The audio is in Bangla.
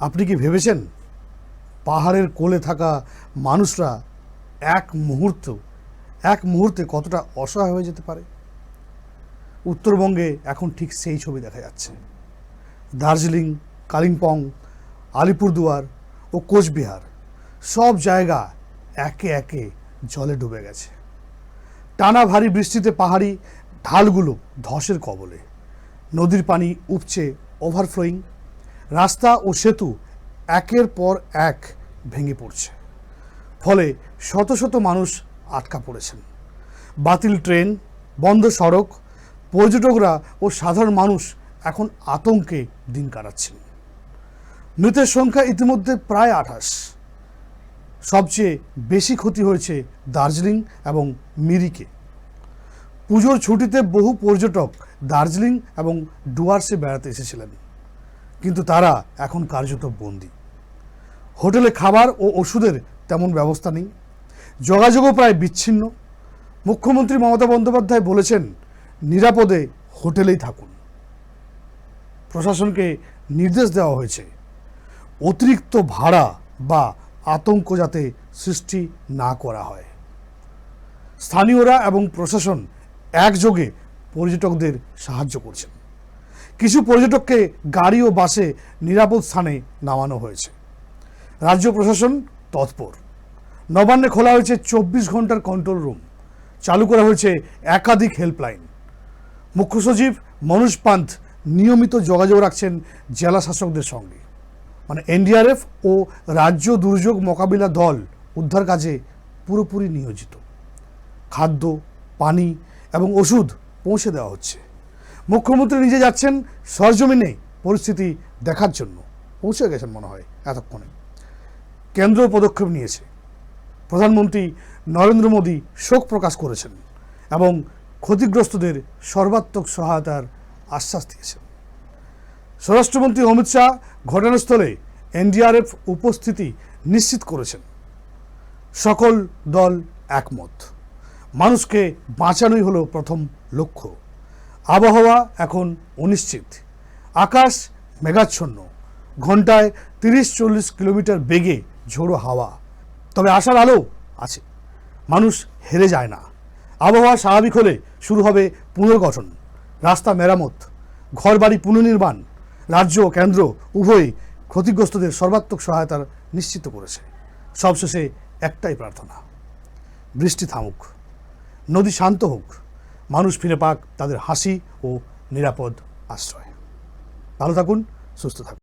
আপনি কি ভেবেছেন পাহাড়ের কোলে থাকা মানুষরা এক মুহূর্ত, এক মুহূর্তে কতটা অসহায় হয়ে যেতে পারে? উত্তরবঙ্গে এখন ঠিক সেই ছবি দেখা যাচ্ছে। দার্জিলিং, কালিম্পং, আলিপুরদুয়ার ও কোচবিহার সব জায়গা একে একে জলে ডুবে গেছে। টানা ভারী বৃষ্টিতে পাহাড়ি ঢালগুলো ধসের কবলে। নদীর পানি উপচে ওভারফ্লোয়িং রাস্তা ও সেতু একের পর এক ভেঙে পড়ছে। ফলে শত শত মানুষ আটকা পড়েছেন। বাতিল ট্রেন, বন্ধ সড়ক, পর্যটকরা ও সাধারণ মানুষ এখন আতঙ্কে দিন কাটাচ্ছেন। মৃতের সংখ্যা ইতিমধ্যে প্রায় আঠাশ। সবচেয়ে বেশি ক্ষতি হয়েছে দার্জিলিং এবং মিরিকে। পুজোর ছুটিতে বহু পর্যটক দার্জিলিং এবং ডুয়ার্সে বেড়াতে এসেছিলেন। কিন্তু তারা এখন কার্যত বন্দী। হোটেলে খাবার ও ওষুধের তেমন ব্যবস্থা নেই। যোগাযোগও প্রায় বিচ্ছিন্ন। মুখ্যমন্ত্রী মমতা বন্দ্যোপাধ্যায় বলেছেন, নিরাপদে হোটেলেই থাকুন। প্রশাসনকে নির্দেশ দেওয়া হয়েছে, অতিরিক্ত ভাড়া বা আতঙ্ক যাতে সৃষ্টি না করা হয়। স্থানীয়রা এবং প্রশাসন একযোগে পর্যটকদের সাহায্য করছেন। কিছু পর্যটককে গাড়ি ও বাসে নিরাপদ স্থানে নামানো হয়েছে। রাজ্য প্রশাসন তৎপর। নবান্নে খোলা হয়েছে চব্বিশ ঘণ্টার কন্ট্রোল রুম চালু করা হয়েছে একাধিক হেল্পলাইন মুখ্য সচিব মনোজ পান্থ নিয়মিত যোগাযোগ রাখছেন জেলা শাসকদের সঙ্গে। মানে এনডিআরএফ ও রাজ্য দুর্যোগ মোকাবিলা দল উদ্ধার কাজে পুরোপুরি নিয়োজিত। খাদ্য, পানি এবং ওষুধ পৌঁছে দেওয়া হচ্ছে। মুখ্যমন্ত্রী নিজে যাচ্ছেন সরজমিনে পরিস্থিতি দেখার জন্য। পৌঁছে গেছেন মনে হয় এতক্ষণে। কেন্দ্র পদক্ষেপ নিয়েছে। প্রধানমন্ত্রী নরেন্দ্র মোদী শোক প্রকাশ করেছেন এবং ক্ষতিগ্রস্তদের সর্বাত্মক সহায়তার আশ্বাস দিয়েছেন। স্বরাষ্ট্রমন্ত্রী অমিত শাহ ঘটনাস্থলে এনডিআরএফ উপস্থিতি নিশ্চিত করেছেন। সকল দল একমত। মানুষকে বাঁচানোই হলো প্রথম লক্ষ্য। আবহাওয়া এখন অনিশ্চিত। আকাশ মেঘাচ্ছন্ন। ঘন্টায় তিরিশ চল্লিশ কিলোমিটার বেগে ঝোড়ো হাওয়া। তবে আশার আলো আছে। মানুষ হেরে যায় না। আবহাওয়া স্বাভাবিক হলে শুরু হবে পুনর্গঠন। রাস্তা মেরামত, ঘরবাড়ি পুনর্নির্মাণ, রাজ্য কেন্দ্র উভয়ই ক্ষতিগ্রস্তদের সর্বাত্মক সহায়তার নিশ্চিত করেছে। সবশেষে একটাই প্রার্থনা, বৃষ্টি থামুক। নদী শান্ত হোক। মানুষ ফিরে পাক তাদের হাসি ও নিরাপদ আশ্রয়। ভালো থাকুন সুস্থ থাকুন।